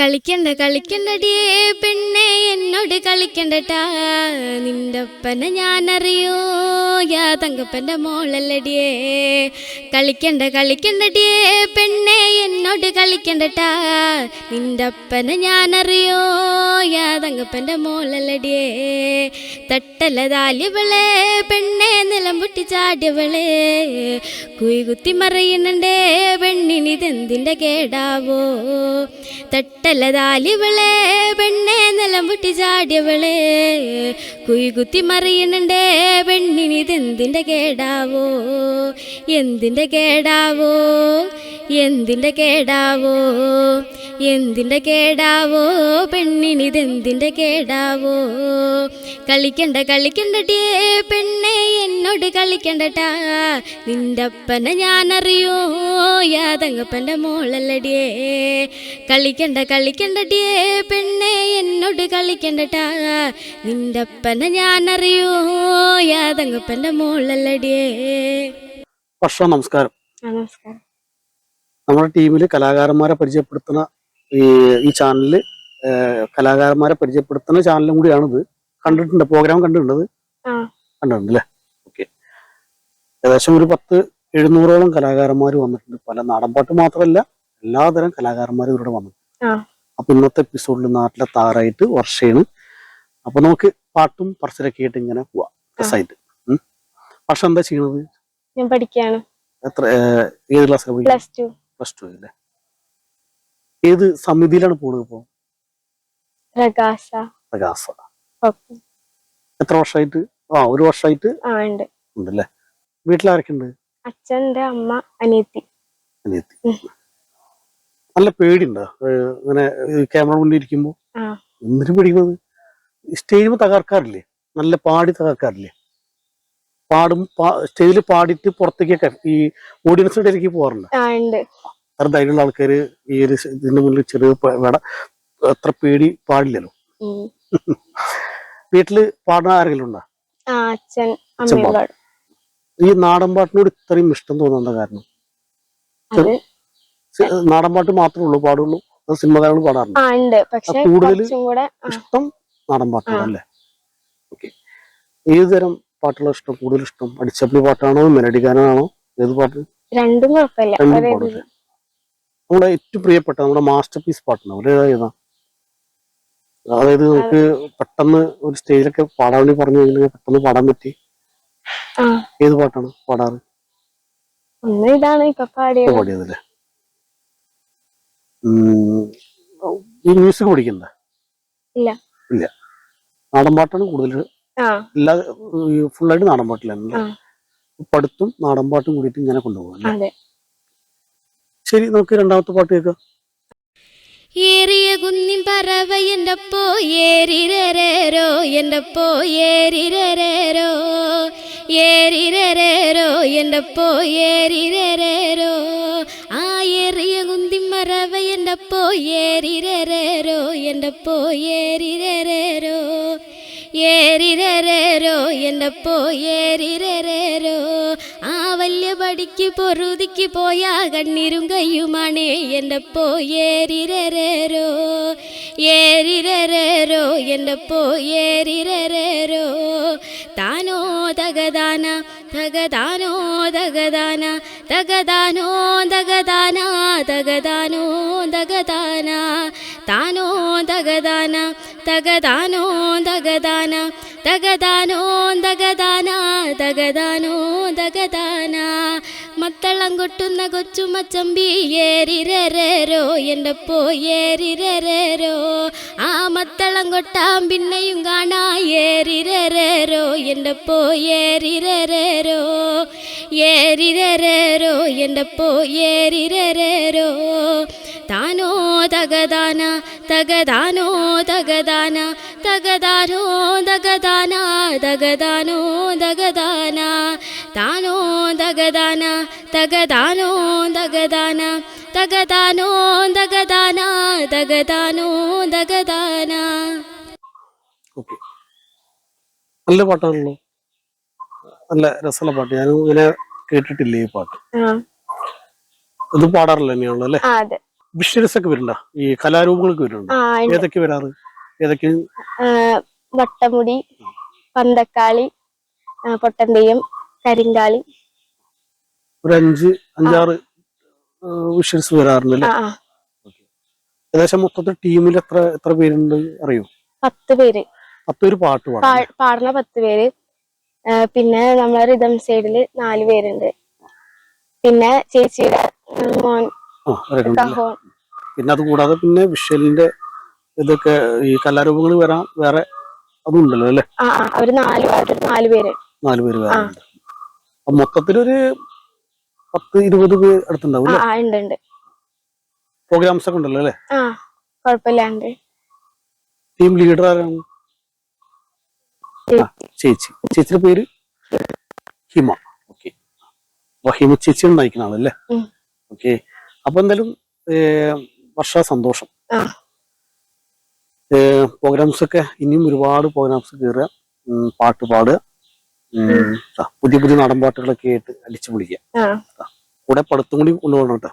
കളിക്കണ്ട കളിക്കണ്ടടിയേ പെണ്ണെ എന്നോട് കളിക്കണ്ടട്ടാ. നിന്റെ ഞാൻ ഞാനറിയോ? യാ തങ്കപ്പന്റെ മോളല്ലടിയേ. കളിക്കണ്ട കളിക്കണ്ടടിയേ പെണ്ണെ എന്നോട് കളിക്കണ്ടട്ടാ. നിന്റെ അപ്പനെ ഞാനറിയോ? യാതങ്ങപ്പന്റെ മോളല്ലടിയേ തട്ടല താലിവളെ പെണ്ണെ നിലം പൊട്ടി ചാടിയവളെ കുത്തി മറയുന്നുണ്ടേ പെണ്ണിനിതെന്തിന്റെ കേടാവോ? തട്ടല താലിവളെ പെണ്ണെ നിലം പൊട്ടി ചാടിയവളെ കുയി മറിയണണ്ടേ പെണ്ണിനിതെന്തിന്റെ കേടാവോ? എന്തിന്റെ കേടാവോ? എന്തിന്റെ കേടാവോ? എന്തിന്റെ കേടാവോ? പെണ്ണിനിതെന്തിന്റെ കേടാവോ? കളിക്കണ്ട കളിക്കണ്ടടിയേ പെണ്ണെ എന്നോട് കളിക്കണ്ടട്ടാ. നിന്റെ അപ്പനെ ഞാനറിയോ യാതങ്ങപ്പന്റെ മോളല്ലടിയേ കളിക്കണ്ട കളിക്കണ്ടടിയേ പെണ്ണെ എന്നോട് കളിക്കണ്ടട്ടാ. നിന്റെ അപ്പനെ ഞാനറിയോ? യാതങ്ങപ്പന്റെ മോളല്ലടിയേ? വർഷം നമസ്കാരം. നമസ്കാരം. നമ്മുടെ ടീമിൽ കലാകാരന്മാരെ പരിചയപ്പെടുത്തുന്ന ഈ ഈ ചാനലിൽ കലാകാരന്മാരെ പരിചയപ്പെടുത്തുന്ന ചാനലും ഇത് കണ്ടിട്ടുണ്ട് പ്രോഗ്രാം കണ്ടിട്ടുണ്ട് ഇത്? ആ. കണ്ടിട്ടുണ്ട് അല്ലേ ഓക്കെ. ഏകദേശം ഒരു പത്ത് എഴുന്നൂറോളം കലാകാരന്മാർ വന്നിട്ടുണ്ട്. പല നാടൻപാട്ട് മാത്രമല്ല എല്ലാതരം കലാകാരന്മാരും ഇവരുടെ വന്നിട്ടുണ്ട്. ആ. അപ്പൊ ഇന്നത്തെ എപ്പിസോഡിൽ നാട്ടിലെ താറായിട്ട് വർഷയാണ്. അപ്പൊ നമുക്ക് പാട്ടും പറച്ചിലൊക്കെ ആയിട്ട് ഇങ്ങനെ പോവാം രസമായിട്ട്. വർഷം എന്താ ചെയ്യണത്? ഞാൻ പഠിക്കുകയാണ് എത്ര ഏത് class plus two plus two അല്ലേ ഏത് സമിതിയിലാണ് പോണത് ഇപ്പോ? പ്രകാശ. പ്രകാശ. എത്ര വർഷമായിട്ട് ആ ഒരു വർഷമായിട്ട് ഉണ്ടല്ലേ? വീട്ടിലാരൊക്കെ ഉണ്ട് അച്ഛന്റെ അമ്മ അനിയത്തി. അനിയത്തി. നല്ല പേടിണ്ടോ അങ്ങനെ ഇങ്ങനെ ക്യാമറ മുന്നിൽ ഇരിക്കുമ്പോ. എന്തിനു പേടിക്കുന്നത് സ്റ്റേജ് തകർക്കാറില്ലേ? നല്ല പാടി തകർക്കാറില്ലേ? പാടും സ്റ്റേജിൽ പാടിട്ട് പുറത്തേക്കൊക്കെ ഈ ഓഡിയൻസിന്റെ ഇടയ്ക്ക് പോകാറുണ്ട്? അത്ര ധൈര്യമുള്ള ആൾക്കാര് ഈ ഒരു ഇതിന്റെ മുന്നിൽ ചെറിയ വേട അത്ര പേടി പാടില്ലല്ലോ? വീട്ടിൽ പാടുന്ന ആരെങ്കിലും ഉണ്ടോ? ഈ നാടൻ പാട്ടിനോട് ഇത്രയും ഇഷ്ടം തോന്നുന്ന കാരണം? നാടൻ പാട്ട് മാത്രമേ ഉള്ളൂ പാടുള്ളൂ. സിനിമ ഗാനങ്ങൾ പാടാറുണ്ട്. കൂടുതൽ ഇഷ്ടം നാടൻ പാട്ടുകളല്ലേ? ഓക്കെ ഏത് തരം പാട്ടുള്ള ഇഷ്ടം? കൂടുതൽ ഇഷ്ടം? അടിച്ചപ്പിളി പാട്ടാണോ? മെലഡി ഗാനാണോ ഏത് പാട്ട്? രണ്ടും കുഴപ്പമില്ല. രണ്ടും. നമ്മുടെ ഏറ്റവും പ്രിയപ്പെട്ട നമ്മുടെ മാസ്റ്റർ പീസ് പാട്ടാണ് ഒരു ഏതാ അതായത് നമുക്ക് പെട്ടെന്ന് ഒരു സ്റ്റേജിലൊക്കെ പാടാൻ വേണ്ടി പറഞ്ഞു കഴിഞ്ഞാൽ പെട്ടെന്ന് പാടാൻ പറ്റി. ഏത് പാട്ടാണ് പാടാറ്? ഇതാണ് പാടിയതല്ലേ? ഈ മ്യൂസിക് പഠിക്കണ്ട ഇല്ല. നാടൻ പാട്ടാണ് കൂടുതൽ ആ. എല്ലാ ഫുള്ളായിട്ട് നാടൻ പാട്ടിലാണ്. പഠിത്തം നാടൻ പാട്ടും കൂടിയിട്ട് ഇങ്ങനെ കൊണ്ടുപോകാം അല്ലേ? ശരി നമുക്ക് രണ്ടാമത്തെ പാട്ട് കേൾക്കാം. ഏറിയ കുന്നിൻ പറവ എന്റെ പോരിരോ എന്റെപ്പോ ഏരിരേരോ എന്റെ പോ ഏരിരേരോ എന്റെപ്പോ ഏരിരേരോ എന്റെപ്പോ ഏരിരേരോ എന്റെപ്പോ ഏരിരേരോ ആ വല്യ പടിക്ക് പൊറുതിക്ക് പോയ കണ്ണീരും കയ്യുമാണ് എന്റെപ്പോ ഏരിരേരോ ഏരിരേരോ എന്റെപ്പോ ഏരിരേരോ താനോ തകദാന തകദാനോ തകദാന തകദാനോ തകദാന തകദാനോ തകദാന താനോ തകദാന തകദാനോ തകദാന തകദാനോ തകദാന തകദാനോ തകദാന മത്തളം കൊട്ടുന്ന കൊച്ചുമച്ചമ്പി ഏരിരേരോ എന്റെ പോ ഏരിരേരോ ആ മത്തളം കൊട്ടാൻ പിന്നെയും കാണാ ഏരിരേരോ എന്റെ പോ ഏരിരേരോ ഏരിരേരോ എന്റെപ്പോ ഏരിരരോ താനോ തകദാന തകദാനോ തകദാന തകദാനോ തകദാന തകദാനോ തകദാന താനോ തകദാന തകദാനോ തകദാന തകദാനോ തകദാന തകദാനോ തകദാന നല്ല പാട്ടാണല്ലോ. നല്ല രസമുള്ള പാട്ട്. ഞാൻ ഇങ്ങനെ കേട്ടിട്ടില്ല ഈ പാട്ട്? അത് ഇത് പാടാറില്ല തന്നെയാണല്ലോ അല്ലെ? വിഷ്വൽസ് ഒക്കെ വരുന്നുണ്ടോ ഈ കലാരൂപങ്ങൾക്ക് വരുന്നുണ്ട് ഏതൊക്കെ വരാറ്? ഏതൊക്കെ? വട്ടമുടി പന്തക്കാളി പൊട്ടൻ തെയ്യം കരിങ്കാളി. ഒരു അഞ്ച് അഞ്ചാറ് വിഷ്വൽസ് വരാറുണ്ട് ആ ഏകദേശം മൊത്തത്തിൽ ടീമിൽ എത്ര എത്ര പേരുണ്ട് അറിയോ? പത്ത് പേര്. പത്ത് പേര് പാട്ട് പാടുന്ന പത്ത് പേര്. പിന്നെ നമ്മളെ റിതം സൈഡിൽ നാല് പേരുണ്ട്. പിന്നെ ചേച്ചിയുടെ മോൻ? കഹോൻ പിന്നെ അത് കൂടാതെ പിന്നെ വിഷ്വലിന്റെ ഇതൊക്കെ ഈ കലാരൂപങ്ങൾ വരാൻ വേറെ അതും ഉണ്ടല്ലോ അല്ലെ? ആ അവർ നാല് നാല് പേര്. നാല് പേര് വേറെ മൊത്തത്തിലൊരു പത്ത് ഇരുപത് പേര് അടുത്തുണ്ടാവും പ്രോഗ്രാംസ് ഒക്കെ ഉണ്ടല്ലോ അല്ലെ? കുഴപ്പമില്ലാണ്ട് ടീം ലീഡർ ആരാണ്? ചേച്ചി. ചേച്ചിയുടെ പേര്? ഹിമ. ഓക്കെ. അപ്പൊ ഹിമ ചേച്ചി നയിക്കുന്ന ആളല്ലേ. ഓക്കെ. അപ്പൊ എന്തായാലും വർഷ സന്തോഷം. പ്രോഗ്രാംസ് ഒക്കെ ഇനിയും ഒരുപാട് പ്രോഗ്രാംസ് കയറുക പാട്ട് പാടുക. പുതിയ പുതിയ നാടൻ പാട്ടുകളൊക്കെ ആയിട്ട് അടിച്ചു പൊളിക്കുക കൂടെ പഠിത്തം കൂടി കൊണ്ടുപോകണം കേട്ടോ.